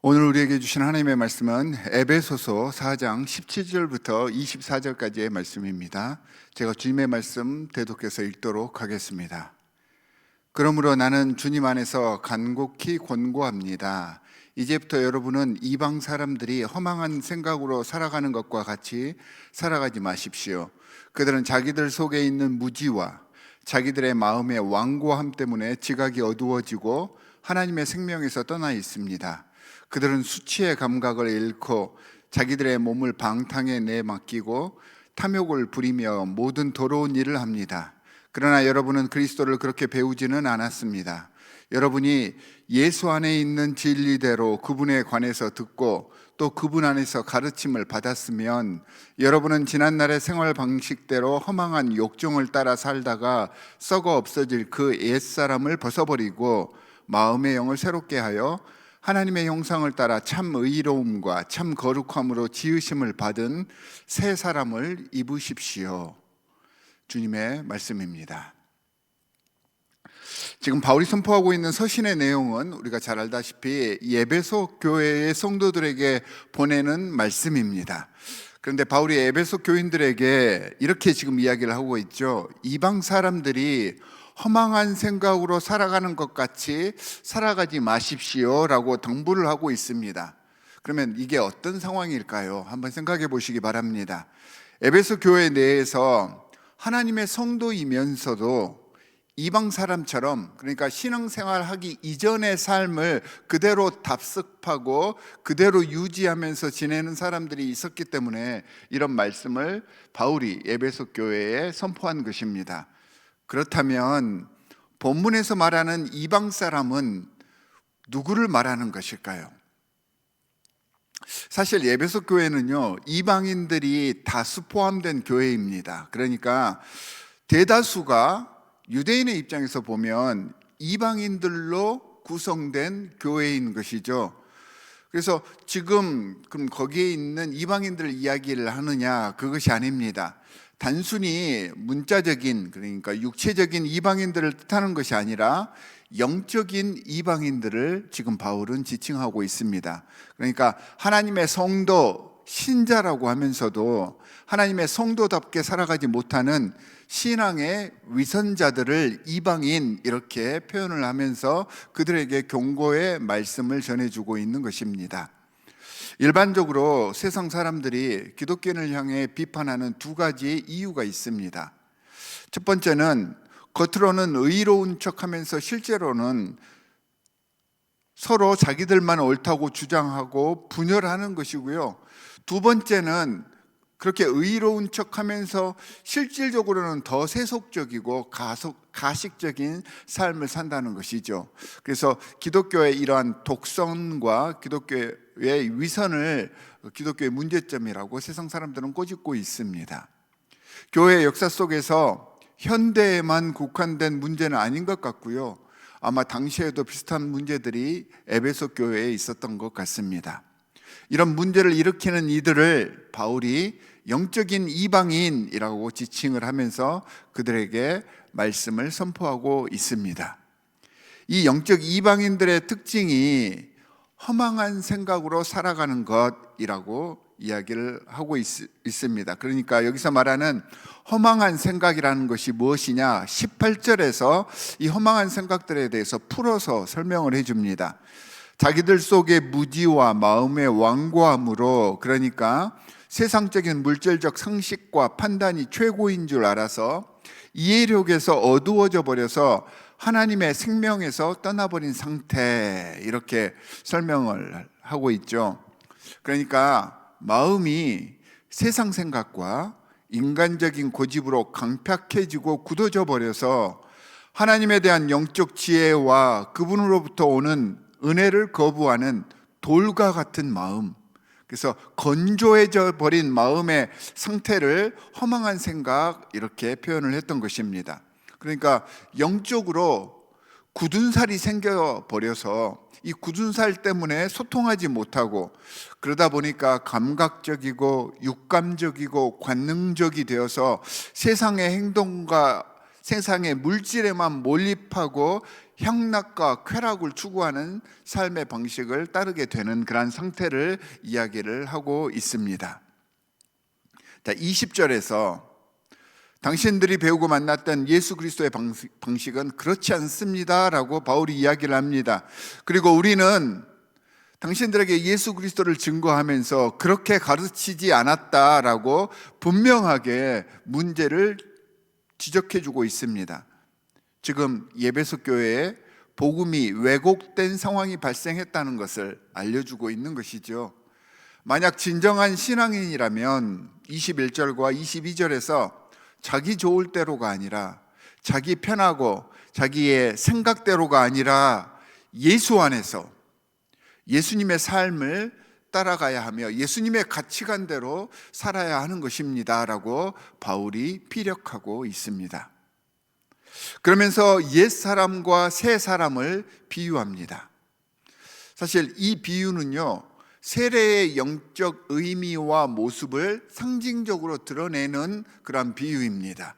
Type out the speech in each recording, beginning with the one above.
오늘 우리에게 주신 하나님의 말씀은 에베소서 4장 17절부터 24절까지의 말씀입니다. 제가 주님의 말씀 대독해서 읽도록 하겠습니다. 그러므로 나는 주님 안에서 간곡히 권고합니다. 이제부터 여러분은 이방 사람들이 허망한 생각으로 살아가는 것과 같이 살아가지 마십시오. 그들은 자기들 속에 있는 무지와 자기들의 마음의 완고함 때문에 지각이 어두워지고 하나님의 생명에서 떠나 있습니다. 그들은 수치의 감각을 잃고 자기들의 몸을 방탕에 내맡기고 탐욕을 부리며 모든 더러운 일을 합니다. 그러나 여러분은 그리스도를 그렇게 배우지는 않았습니다. 여러분이 예수 안에 있는 진리대로 그분에 관해서 듣고 또 그분 안에서 가르침을 받았으면 여러분은 지난날의 생활 방식대로 허망한 욕정을 따라 살다가 썩어 없어질 그 옛사람을 벗어버리고 마음의 영을 새롭게 하여 하나님의 형상을 따라 참 의로움과 참 거룩함으로 지으심을 받은 새 사람을 입으십시오. 주님의 말씀입니다. 지금 바울이 선포하고 있는 서신의 내용은 우리가 잘 알다시피 예배소 교회의 성도들에게 보내는 말씀입니다. 그런데 바울이 에베소 교인들에게 이렇게 지금 이야기를 하고 있죠. 이방 사람들이 허망한 생각으로 살아가는 것 같이 살아가지 마십시오라고 당부를 하고 있습니다. 그러면 이게 어떤 상황일까요? 한번 생각해 보시기 바랍니다. 에베소 교회 내에서 하나님의 성도이면서도 이방 사람처럼 그러니까 신앙생활 하기 이전의 삶을 그대로 답습하고 그대로 유지하면서 지내는 사람들이 있었기 때문에 이런 말씀을 바울이 에베소 교회에 선포한 것입니다. 그렇다면 본문에서 말하는 이방 사람은 누구를 말하는 것일까요? 사실 예배소 교회는요 이방인들이 다수 포함된 교회입니다. 그러니까 대다수가 유대인의 입장에서 보면 이방인들로 구성된 교회인 것이죠. 그래서 지금 그럼 거기에 있는 이방인들 이야기를 하느냐 그것이 아닙니다. 단순히 문자적인 그러니까 육체적인 이방인들을 뜻하는 것이 아니라 영적인 이방인들을 지금 바울은 지칭하고 있습니다. 그러니까 하나님의 성도 신자라고 하면서도 하나님의 성도답게 살아가지 못하는 신앙의 위선자들을 이방인 이렇게 표현을 하면서 그들에게 경고의 말씀을 전해주고 있는 것입니다. 일반적으로 세상 사람들이 기독교인을 향해 비판하는 두 가지의 이유가 있습니다. 첫 번째는 겉으로는 의로운 척 하면서 실제로는 서로 자기들만 옳다고 주장하고 분열하는 것이고요. 두 번째는 그렇게 의로운 척 하면서 실질적으로는 더 세속적이고 가속, 가식적인 삶을 산다는 것이죠. 그래서 기독교의 이러한 독선과 기독교의 위선을 기독교의 문제점이라고 세상 사람들은 꼬집고 있습니다. 교회 역사 속에서 현대에만 국한된 문제는 아닌 것 같고요. 아마 당시에도 비슷한 문제들이 에베소 교회에 있었던 것 같습니다. 이런 문제를 일으키는 이들을 바울이 영적인 이방인이라고 지칭을 하면서 그들에게 말씀을 선포하고 있습니다. 이 영적 이방인들의 특징이 허망한 생각으로 살아가는 것이라고 이야기를 하고 있, 습니다 그러니까 여기서 말하는 허망한 생각이라는 것이 무엇이냐? 18절에서 이 허망한 생각들에 대해서 풀어서 설명을 해 줍니다. 자기들 속의 무지와 마음의 완고함으로 그러니까 세상적인 물질적 상식과 판단이 최고인 줄 알아서 이해력에서 어두워져 버려서 하나님의 생명에서 떠나버린 상태 이렇게 설명을 하고 있죠. 그러니까 마음이 세상 생각과 인간적인 고집으로 강팍해지고 굳어져 버려서 하나님에 대한 영적 지혜와 그분으로부터 오는 은혜를 거부하는 돌과 같은 마음. 그래서 건조해져 버린 마음의 상태를 허망한 생각 이렇게 표현을 했던 것입니다. 그러니까 영적으로 굳은 살이 생겨 버려서 이 굳은 살 때문에 소통하지 못하고 그러다 보니까 감각적이고 육감적이고 관능적이 되어서 세상의 행동과 세상의 물질에만 몰입하고 향락과 쾌락을 추구하는 삶의 방식을 따르게 되는 그러한 상태를 이야기를 하고 있습니다. 자, 20절에서 당신들이 배우고 만났던 예수 그리스도의 방식- 방식은 그렇지 않습니다라고 바울이 이야기를 합니다. 그리고 우리는 당신들에게 예수 그리스도를 증거하면서 그렇게 가르치지 않았다라고 분명하게 문제를 지적해 주고 있습니다. 지금 예배소 교회에 복음이 왜곡된 상황이 발생했다는 것을 알려주고 있는 것이죠. 만약 진정한 신앙인이라면 21절과 22절에서 자기 좋을 대로가 아니라 자기 편하고 자기의 생각대로가 아니라 예수 안에서 예수님의 삶을 따라가야 하며 예수님의 가치관대로 살아야 하는 것입니다 라고 바울이 피력하고 있습니다. 그러면서 옛 사람과 새 사람을 비유합니다. 사실 이 비유는요, 세례의 영적 의미와 모습을 상징적으로 드러내는 그런 비유입니다.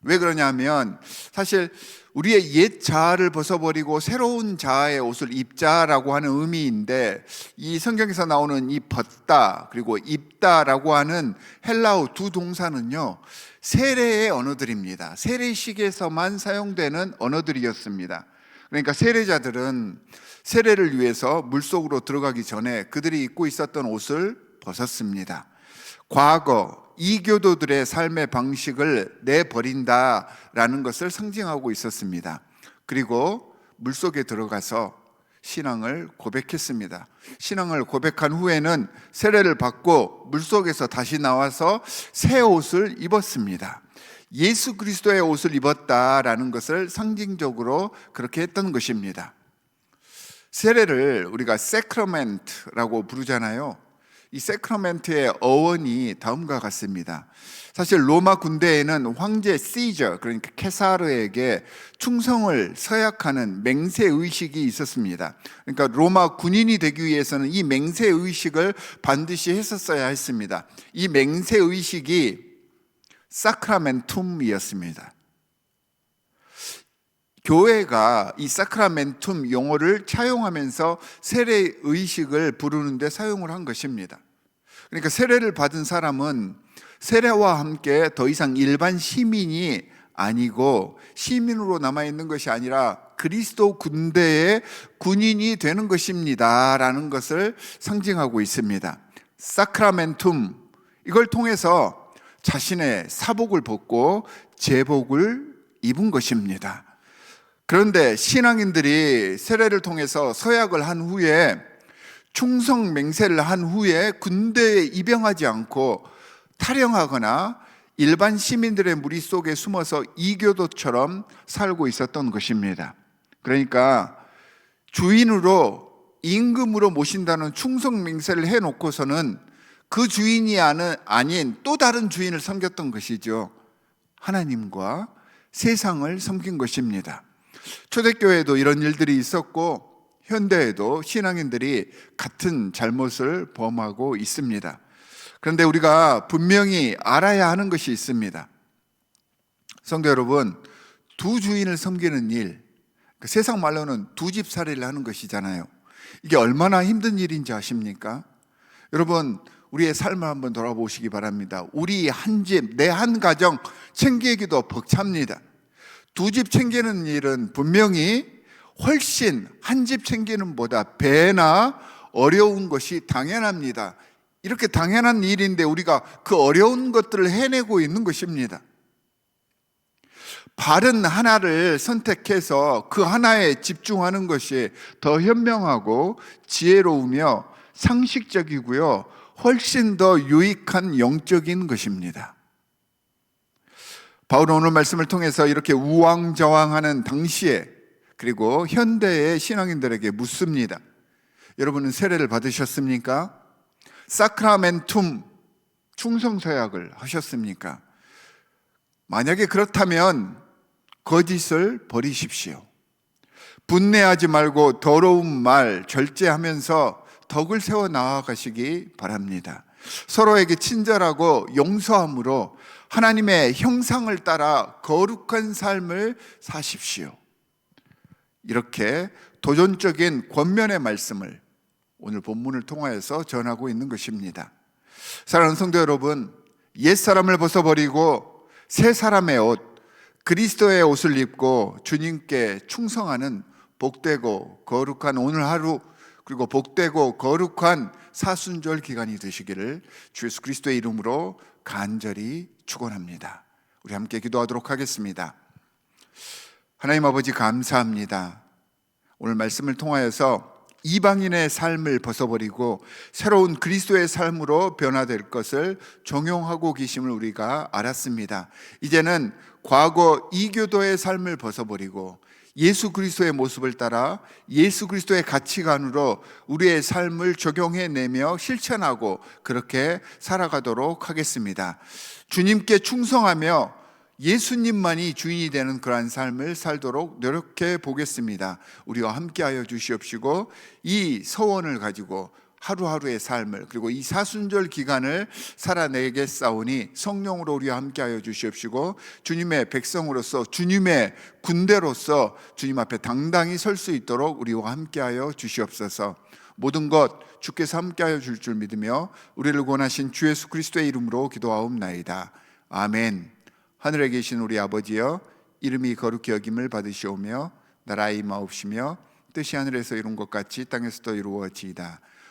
왜 그러냐면 사실 우리의 옛 자아를 벗어버리고 새로운 자아의 옷을 입자라고 하는 의미인데 이 성경에서 나오는 이 벗다 그리고 입다라고 하는 헬라어 두 동사는요 세례의 언어들입니다. 세례식에서만 사용되는 언어들이었습니다. 그러니까 세례자들은 세례를 위해서 물속으로 들어가기 전에 그들이 입고 있었던 옷을 벗었습니다. 과거 이교도들의 삶의 방식을 내버린다라는 것을 상징하고 있었습니다. 그리고 물속에 들어가서 신앙을 고백했습니다. 신앙을 고백한 후에는 세례를 받고 물속에서 다시 나와서 새 옷을 입었습니다. 예수 그리스도의 옷을 입었다라는 것을 상징적으로 그렇게 했던 것입니다. 세례를 우리가 세크라멘트라고 부르잖아요. 이 세크라멘트의 어원이 다음과 같습니다. 사실 로마 군대에는 황제 시저 그러니까 케사르에게 충성을 서약하는 맹세 의식이 있었습니다. 그러니까 로마 군인이 되기 위해서는 이 맹세 의식을 반드시 했었어야 했습니다. 이 맹세 의식이 사크라멘툼이었습니다. 교회가 이 사크라멘툼 용어를 차용하면서 세례 의식을 부르는데 사용을 한 것입니다. 그러니까 세례를 받은 사람은 세례와 함께 더 이상 일반 시민이 아니고 시민으로 남아 있는 것이 아니라 그리스도 군대의 군인이 되는 것입니다라는 것을 상징하고 있습니다. 사크라멘툼 이걸 통해서 자신의 사복을 벗고 제복을 입은 것입니다. 그런데 신앙인들이 세례를 통해서 서약을 한 후에 충성 맹세를 한 후에 군대에 입영하지 않고 탈영하거나 일반 시민들의 무리 속에 숨어서 이교도처럼 살고 있었던 것입니다. 그러니까 주인으로 임금으로 모신다는 충성 맹세를 해놓고서는 그 주인이 아닌 또 다른 주인을 섬겼던 것이죠. 하나님과 세상을 섬긴 것입니다. 초대교회에도 이런 일들이 있었고 현대에도 신앙인들이 같은 잘못을 범하고 있습니다. 그런데 우리가 분명히 알아야 하는 것이 있습니다. 성도 여러분, 두 주인을 섬기는 일, 그 세상 말로는 두 집살이를 하는 것이잖아요. 이게 얼마나 힘든 일인지 아십니까? 여러분, 우리의 삶을 한번 돌아보시기 바랍니다. 우리 한 집, 내 한 가정 챙기기도 벅찹니다. 두 집 챙기는 일은 분명히 훨씬 한 집 챙기는 보다 배나 어려운 것이 당연합니다. 이렇게 당연한 일인데 우리가 그 어려운 것들을 해내고 있는 것입니다. 바른 하나를 선택해서 그 하나에 집중하는 것이 더 현명하고 지혜로우며 상식적이고요. 훨씬 더 유익한 영적인 것입니다. 바울은 오늘 말씀을 통해서 이렇게 우왕좌왕하는 당시에 그리고 현대의 신앙인들에게 묻습니다. 여러분은 세례를 받으셨습니까? 사크라멘툼 충성서약을 하셨습니까? 만약에 그렇다면 거짓을 버리십시오. 분내하지 말고 더러운 말 절제하면서 덕을 세워 나아가시기 바랍니다. 서로에게 친절하고 용서함으로 하나님의 형상을 따라 거룩한 삶을 사십시오. 이렇게 도전적인 권면의 말씀을 오늘 본문을 통하여서 전하고 있는 것입니다. 사랑하는 성도 여러분, 옛 사람을 벗어버리고 새 사람의 옷, 그리스도의 옷을 입고 주님께 충성하는 복되고 거룩한 오늘 하루 그리고 복되고 거룩한 사순절 기간이 되시기를 주 예수 그리스도의 이름으로 간절히 축원합니다. 우리 함께 기도하도록 하겠습니다. 하나님 아버지 감사합니다. 오늘 말씀을 통하여서 이방인의 삶을 벗어버리고 새로운 그리스도의 삶으로 변화될 것을 종용하고 계심을 우리가 알았습니다. 이제는 과거 이교도의 삶을 벗어버리고 예수 그리스도의 모습을 따라 예수 그리스도의 가치관으로 우리의 삶을 적용해 내며 실천하고 그렇게 살아가도록 하겠습니다. 주님께 충성하며 예수님만이 주인이 되는 그러한 삶을 살도록 노력해 보겠습니다. 우리와 함께하여 주시옵시고 이 서원을 가지고 하루하루의 삶을 그리고 이 사순절 기간을 살아내겠사오니 성령으로 우리와 함께하여 주시옵시고 주님의 백성으로서 주님의 군대로서 주님 앞에 당당히 설 수 있도록 우리와 함께하여 주시옵소서. 모든 것 주께서 함께하여 줄 줄 믿으며 우리를 권하신 주 예수 그리스도의 이름으로 기도하옵나이다. 아멘. 하늘에 계신 우리 아버지여 이름이 거룩히 여김을 받으시오며 나라의 임하옵시며 뜻이 하늘에서 이룬 것 같이 땅에서도 이루어지이다.